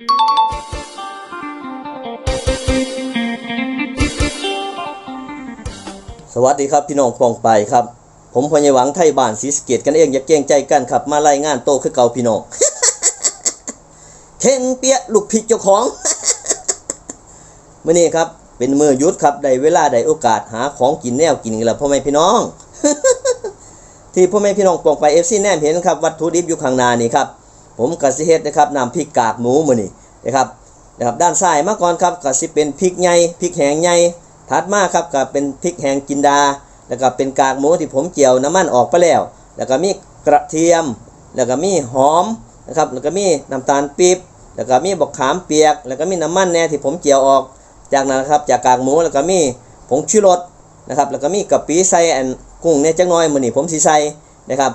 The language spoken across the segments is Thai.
สวัสดีครับพี่น้องปองไปครับ ผมพญหวังไทยบ้านศรีสเกตกันเองอย่าเกรงใจกันครับ มารายงานโตคือเก่าพี่น้องเข่งเปียลูกผิดเจ้าของเมื่อนี้ครับเป็นมือยุดครับได้เวลาได้โอกาสหาของกินแนวกินกันล้วพ่อแม่พี่น้อง ที่พ่อแม่พี่น้องปองไปเอฟซีแนมเห็นครับวัตถุดิบอยู่ข้างหน้านี่ครับ ผมกสิเฮ็ดนะครับนำพริกกากหมูมือนี้นะครับนะครับด้านซ้ายมาก่อนครับก็สิเป็นพริกใหญ่พริกแห้งใหญ่ถัดมาครับก็เป็นพริกแห้งจินดา แล้วก็เป็นกากหมูที่ผมเจียวน้ำมันออกไปแล้ว แล้วก็มีกระเทียม แล้วก็มีหอมนะครับแล้วก็มีน้ำตาลปี๊บแล้วก็มีบกขามเปียก แล้วก็มีน้ำมันแน่ที่ผมเจียวออก จากนั้นนะครับจากกากหมูแล้วก็มีผงชูรสนะครับแล้วก็มีกะปิใส่อันกุ้งเนี่ยจักหน้อยมือนี้ผมสิใส่นะครับ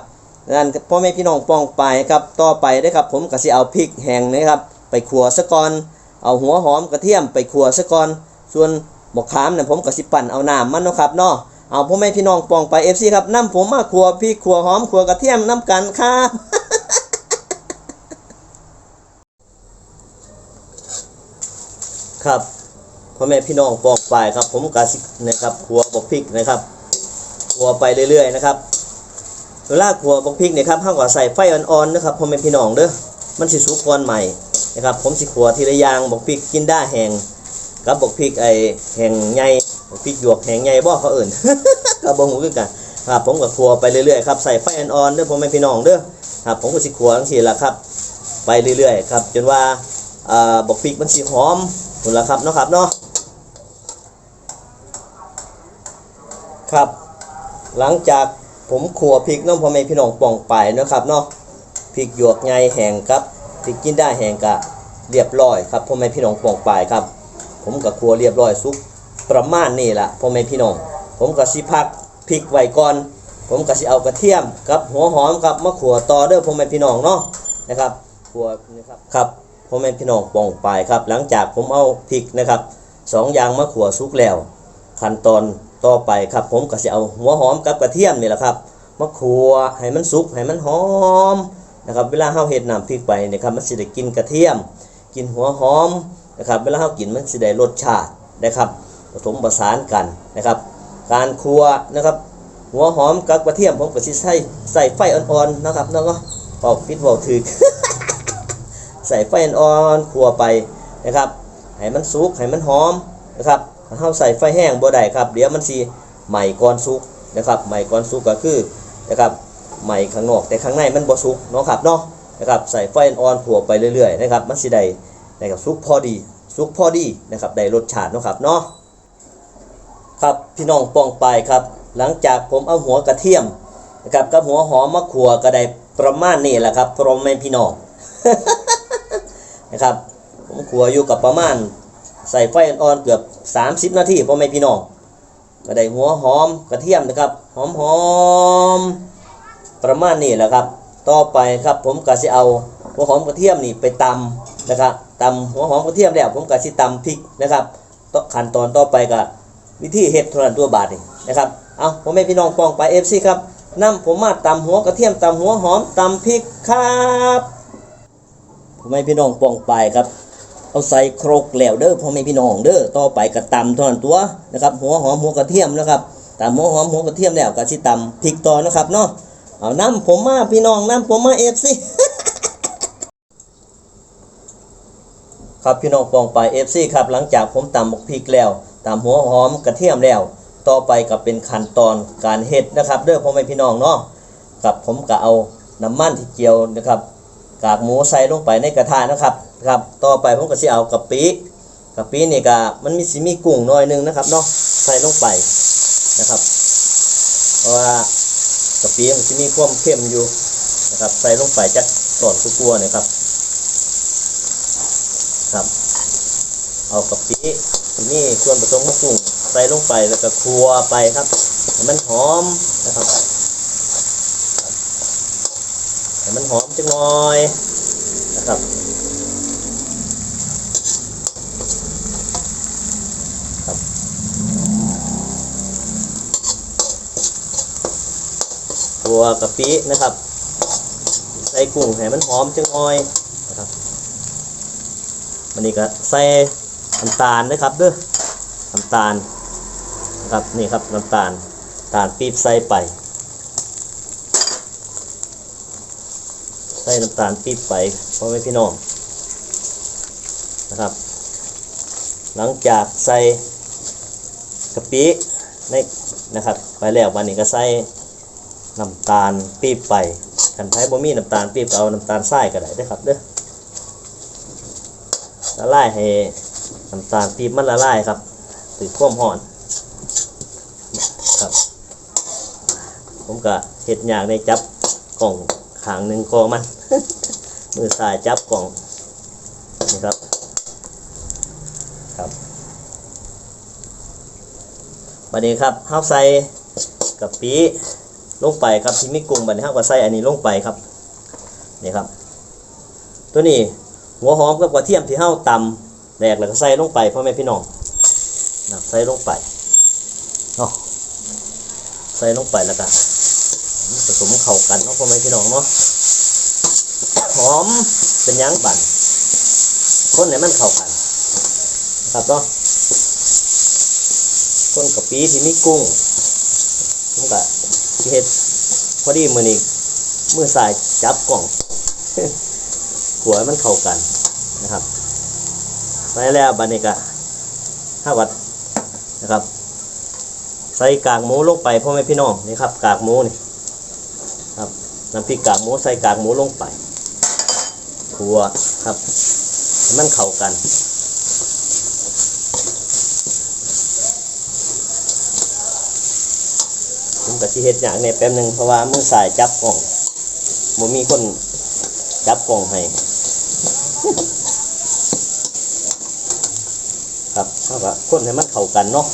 นั่นพ่อแม่พี่น้องปองไปครับต่อไปได้ครับผมก็สิเอาพริกแห้งนะครับ ไปขัวซะก่อนเอาหัวหอมกระเทียมไปขัวซะก่อนส่วนบกขามเนี่ยผมก็สิปั่นเอาน้ำมันนะครับเนาะเอาพ่อแม่พี่น้องปองไป FC ครับน้ำผมมาขัวพริกขัวหอมขัวกระเทียมน้ำกันครับครับพ่อแม่พี่น้องปองไปครับ ผมก็สินะครับขัวบกพริกนะครับขัวไปเรื่อยๆนะครับ เวลาขัวบกพริกเนี่ยครับเฮาก็ใส่ไฟอ่อนๆนะครับพ่อแม่พี่น้องเด้อมันสิสุกก่อนใหม่นะครับผมสิขัวทีละอย่างบกพริกกินได้แห้งกับบกพริกไอแห้งใหญ่บกพริกหยวกแห้งใหญ่บ่เขาเอิ่นก็บ่ฮู้คือกันครับผมก็ขัวไปเรื่อยๆครับใส่ไฟอ่อนๆเด้อพ่อแม่พี่น้องเด้อครับผมก็สิขัวจังซี่ละครับ ไปเรื่อยๆครับจนว่าอ่าบกพริกมันสิหอมพุ่นละครับเนาะครับเนาะครับ หลังจาก ผมขัวพริกน้องพ่อแม่พี่น้องป่องไปนะครับเนาะพริกหยวกไงแห้งครับพริกกินได้แห้งกะเรียบร้อยครับพ่อแม่พี่น้องป่องไปครับ ผมกับขัวเรียบร้อยสุกประมาณนี้ละพ่อแม่พี่น้อง ผมก็สิพักพริกไว้ก่อน ผมก็สิเอากระเทียมกับหัวหอมครับมาขัวต่อเด้อพ่อแม่พี่น้องเนาะนะครับขัวนะครับครับพ่อแม่พี่น้องป่องไปครับ หลังจากผมเอาพริกนะครับสองอย่างมาขัวสุกแล้ว ขั้นตอน ต่อไปครับผมก็จะเอาหัวหอมกับกระเทียมนี่แหละครับมาคั่วให้มันสุกให้มันหอมนะครับเวลาเฮาเฮ็ดน้ำพริกไปนี่ครับมันสิได้กินกระเทียม กินหัวหอมนะครับเวลาเฮากินมันสิได้รสชาตินะครับผสมผสานกันนะครับ การคั่วนะครับหัวหอมกับกระเทียมผมก็สิใส่ใส่ไฟอ่อนๆนะครับเนาะเป่าปิดเป่าถึกใส่ไฟอ่อนๆคั่วไปนะครับให้มันสุกให้มันหอมนะครับ เราใส่ไฟแห้งบ่ได้ครับ เดี๋ยวมันสิใหม่ก่อนสุกนะครับใหม่ก่อนสุกก็คือนะครับใหม่ข้างนอกแต่ข้างในมันบ่สุกเนาะครับเนาะนะครับใส่ไฟอ่อนๆผัวไปเรื่อยๆนะครับมันสิได้นะครับสุกพอดีสุกพอดีนะครับได้รสชาติเนาะครับเนาะครับพี่น้องปองไปครับ หลังจากผมเอาหัวกระเทียมนะครับกับหัวหอมมาขัวก็ได้ประมาณนี้แหละครับพร้อมแม่พี่น้องนะครับผมขัวอยู่กับประมาณ ใส่ไฟอ่อนๆเกือบ 30 นาทีพ่อแม่พี่น้องก็ได้หัวหอมกระเทียมนะครับ หอมหอมประมาณนี้แหละครับ ต่อไปครับผมก็สิเอาหัวหอมกระเทียมนี่ไปตำนะครับตำหัวหอมกระเทียมแล้วผมก็สิตำพริกนะครับต่อขั้นตอนต่อไปก็วิธีเฮ็ดท่านั้นตัวบาทนี่นะครับเอาพ่อแม่พี่น้องปองไป FC ครับนํผมมาตำหัวกระเทียมตำหัวหอมตำพริกครับพ่อแม่พี่น้องปองไปครับ เอาใส่โครกแล้วเด้อพ่อแม่พี่น้องเด้อต่อไปก็ตำเท่านั้นตัวนะครับหัวหอมหัวกระเทียมนะครับตำหัวหอมหัวกระเทียมแล้วก็สิตำพริกต่อนะครับเนาะเอาน้ำผมมาพี่น้องน้ำผมมาเอฟซีครับพี่น้องปองไปเอฟซีครับหลังจากผมตำบกพริกแล้วตำหัวหอมกระเทียมแล้ว ต่อไปก็เป็นขั้นตอนการเฮ็ดนะครับเด้อพ่อแม่พี่น้องเนาะกับผมก็เอาน้ำมันที่เจียวนะครับ กากหมูใส่ลงไปในกระทะนะครับครับต่อไปผมก็สิเอากะปิกะปินี่ก็มันมีสิมีกุ้งหน่อยหนึงนะครับเนาะใส่ลงไปนะครับเพราะว่ากะปิมันจะมีความเค็มอยู่นะครับใส่ลงไปจักตอนกลัวๆเนี่ยครับครับเอากะปิที่นี่ส่วนผสมของกุ้งใส่ลงไปแล้วก็คั่วไปครับมันหอมนะครับ ให้มันหอมจังหน่อยนะครับครับตัวกะปินะครับ ใส่กุ้งให้มันหอมจังหน่อยนะครับวันนี้ก็ใส่น้ำตาลนะครับเด้อน้ำตาลนะครับนี่ครับน้ำตาลตาลปี๊บใส่ไป ใส่น้ำตาลปี๊บไปพ่อแม่พี่น้องนะครับ หลังจากใส่กะปิในนะครับ ไปแล้ววันนี้ก็ใส่น้ำตาลปี๊บไปกันไทยบ่มีน้ำตาลปี๊บเอาน้ำตาลทรายก็ได้เด้ครับเด้อละลายให้น้ำตาลปี๊บมันละลายครับถือความห่อนครับ ผมก็เห็ดอย่างในจับกล่องขางหนึ่งกองมัน มือซ้ายจับกล่องนี่ครับ ครับบัดนี้ครับเฮาวใส่กะปิลงไปครับที่มีกุ้งบัดนี้เฮาก็ใส่อันนี้ลงไปครับนี่ครับ ตัวนี้หัวหอมกับกระเทียมที่เฮาวตำแดกแล้วก็ใส่ลงไปพ่อแม่พี่น้องนะใส่ลงไปเนาะใส่ลงไปแล้วก็ผสมเข้ากันเนาะพ่อแม่พี่น้องเนาะ หอมเป็นหยังบันคนไหนมันเข้ากันครับเนาะคนกับปีที่มีกุ้งผมก็สิเฮ็ดพอดีมือนี้มือสายจับกล่องหัวมันเข้ากันนะครับใส่แล้วบัดนี้ก็ห้าวัดนะครับ ใส่กากหมูลงไปพ่อแม่พี่น้องนี่ครับ กากหมูนี่ครับน้ำพริกกากหมูใส่กากหมูลงไป ขัวครับมันเข้ากันผมก็สิเฮ็ดอย่างเนี่ยแป๊บหนึงเพราะว่ามือสายจับกล่องบ่มีคนจับกล่องให้ครับเท่ากับคนให้มันเข้ากันเนาะ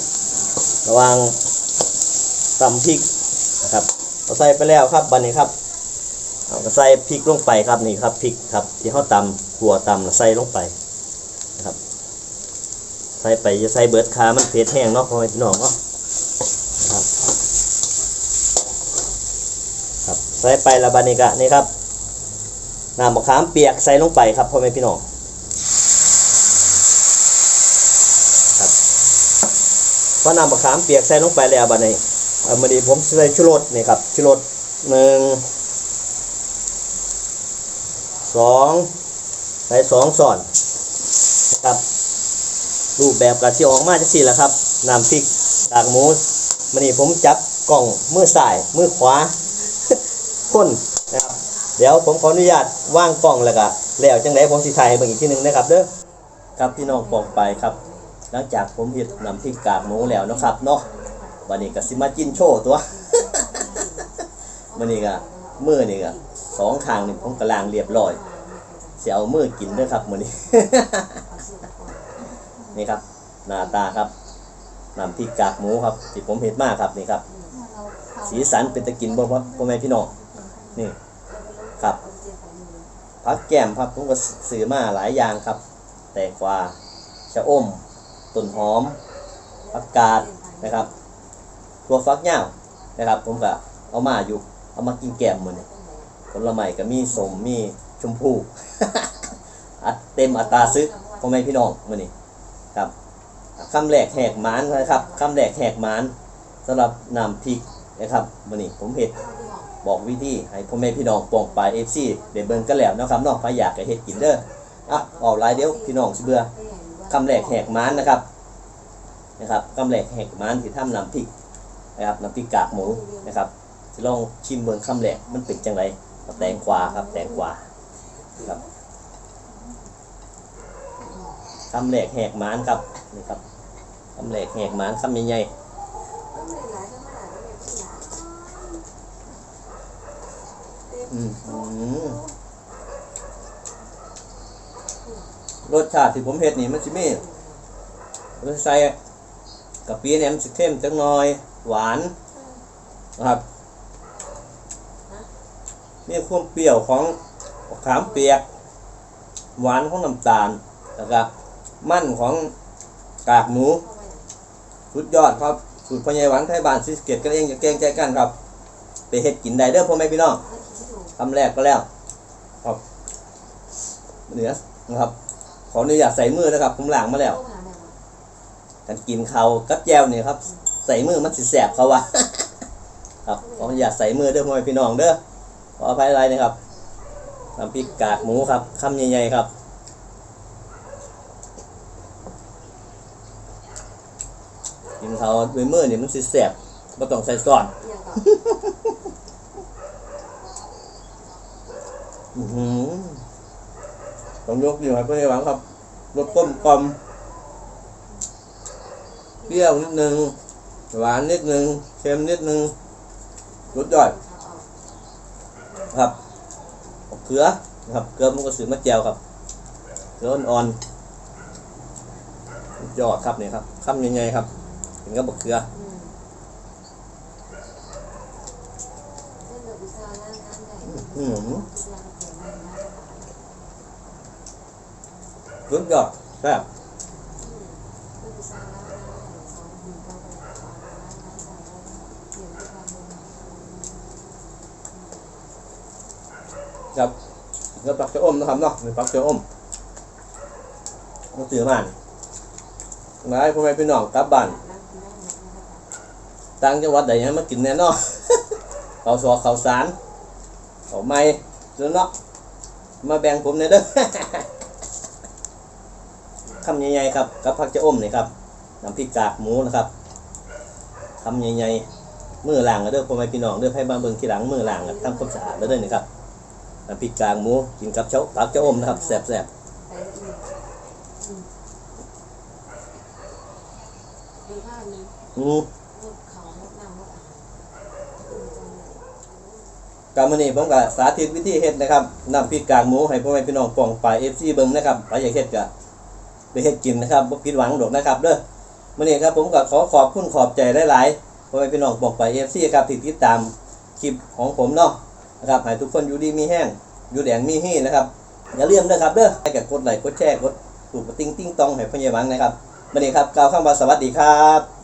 ระวังตำพริกนะครับเอาใส่ไปแล้วครับบัดนี้ครับ เอาก็ใส่พริกลงไปครับนี่ครับพริกครับที่เขาตำหัวตำใส่ลงไปนะครับ ใส่ไปจะใส่เบิร์ดคามันเผ็ดแห้งเนาะพ่อแม่พี่น้องเนาะครับครับใส่ไปละบานิกะนี่ครับน้ำมะขามเปียกใส่ลงไปครับพ่อแม่พี่น้องครับพอน้ำมะขามเปียกใส่ลงไปแล้วบานี้เอามาดีผมใส่ชูรสนี่ครับชูรสหนึ่ง สองใส่สองส่อนนะครับ รูปแบบกระที่ออกมาจะสี่แหละครับน้ำพริกกากหมูมันนี่ผมจับกล่องมือซ้ายมือขวาคนนะครับ เดี๋ยวผมขออนุญาตว่างกล้องแล้วก็แล้วจังไดผมสิถ่ายให้เบิ่งอีกทีหนึงนะครับเด้อครับพี่น้องปองไปครับ หลังจากผมเฮ็ดน้ำพริกกากหมูแล้วนะครับเนาะวันนี้ก็สิมากินโชว์ตัวมื้อนี้ก็มือนี้ก็ สองข้างหนี่ผมกำลังเรียบร้อยเสิเอามือกินเด้อครับมือนี้นี่ครับหน้าตาครับน้ำพริกกากหมูครับที่ผมเฮ็ดมาครับนี่ครับ สีสันเป็นตะกินบ่พ่อพ่อแม่พี่น้องนี่ครับพักแก้มครับผมก็ซื้อมาหลายอย่างครับ แตงกวาชะอมต้นหอมผักกาดนะครับถั่วฟักยานะครับ ผมก็เอามาอยู่เอามากินแก้มเหมือนี้ ผลไม้ก็มีสมมีชมพู่ อัดเต็มอัตราซึกพ่อแม่พี่น้องมื้อนี้ครับคำแรกแหกหมานนะครับคำแรกแหกหมานสำหรับนำพริกนะครับวันนี้ผมเห็ดบอกวิธีให้พ่อแม่พี่น้องปองปลายเอฟซีเดี๋ยวเบิ่งกันแล้วนะครับน้องพอยากจะเฮ็ดกินเด้ออะออกหลายเดี๋ยวพี่น้องสิเบื่อคำแรกแหกม้านนะครับนะครับคำแรกแหกม้านที่ทำน้ำพริกนะครับน้ำพริกกากหมูนะครับสิลองชิมเบิ่งคำแรกมันเป็นจังไร แตงกวาครับ แตงกวาครับคำแรกแหกมานครับนี่ครับคำแรกแหกมานคำใหญ่รสชาติที่ผมเฮ็ดนี่มันสิมีรสใส่กะปิเนี่ยมันสิเข้มจังหน่อย หวานนะครับ มีความเปรี้ยวของขามเปียก หวานของน้ำตาลแล้วก็มันของกากหมูสุดยอดครับสูตรพ่อใหญ่หวังไทยบ้านซิสเกตกันเองอย่าเกรงใจกันครับ ไปเฮ็ดกินได้เด้อพ่อแม่พี่น้องคำแรกก็แล้วครับเนื้อนะครับ ขออนุญาตใส่มือนะครับ ผมล้างมาแล้วโทรกันกินเขากับแจวเนี่ยครับ ใส่มือมันสิแสบเขาวะครับขออนุญาตใส่มือเด้อพ่อแม่พี่น้องเด้อ ขออภัยอะไรนะครับน้ำพริกกากหมูครับคำใหญ่ๆครับกินเขาวด้วยมือเนี่ยมันสิแสบบ่ต้องใส่ซอนเอียงก่อนต้องยกอยู่ครับเพื่อนหวังครับรสต้มกลมเปรี้ยวนิดนึง หวานนิดนึง เค็มนิดนึงรสยอด เอา ครับเอาเกลือนะครับเกลือมันก็สือมะเจียวครับเกลืออ่อนๆยอดครับเนี่ยครับคำใหญ่ๆครับเห็นก็บอกเกลืออืมเล่นแบบอุตส่าห์งานงานใหญ่อืมทุกอย่างเสียงมันน่าจะตายรสยอดแซ่บ อืมเล่นอุตส่าห์งานงานใหญ่สองหมื่นเก้าพันบาทงานงานใหญ่เสียงทุกวันเลย ครับแล้วปักจะอมนะครับเนาะเป็นปักจะอมมาซื้อมาหลายพ่อแม่พี่น้องกลับบ้านตังจังกินนั่งกินนะคะต่างจังหวัดใดยังมากินแน่นอนเขาสอกเขาสารเขาไม่เด้อเนาะมาแบ่งผมหน่อยเด้อคำใหญ่ๆครับกับผักจะอมนี่ครับน้ำพริกกากหมูนะครับคำใหญ่ๆมือล้างกันเด้อพ่อแม่พี่น้องเด้อให้บางเบิ่งทีหลังมือล้างกันทำความสะอาดแล้วเด้อนี่ครับ น้ำพริกกากหมูกินกับเช้าผักจะอมนะครับแซ่บไปละเอียดอืมดูภาพนี้ๆอืมงดเขางดน้ำงดอาหารอืมจังเลยกามื้อนี้ผมก็สาธิตวิธีเฮ็ดนะครับน้ำพริกกากหมูให้พ่อแม่พี่น้องป่องปลาย FC เบิ่งนะครับใครอยากเฮ็ดก็ไปเฮ็ดกินนะครับบ่ผิดหวังดอกนะครับเด้อมื้อนี้ครับผมก็ขอขอบคุณขอบใจหลายๆพ่อแม่พี่น้องป่องปลาย FC ครับที่ติดตามคลิปของผมเนาะ นะครับให้ทุกคนอยู่ดีมีแห้ง อยู่แดงมีฮีนะครับ อย่าลืมนะครับเด้อให้กับกดไลค์กดแชร์กดถูกกระติ้งติ้งตองให้พ่อใหญ่หวังนะครับมื้อนี้ครับกล่าวคำว่าสวัสดีครับ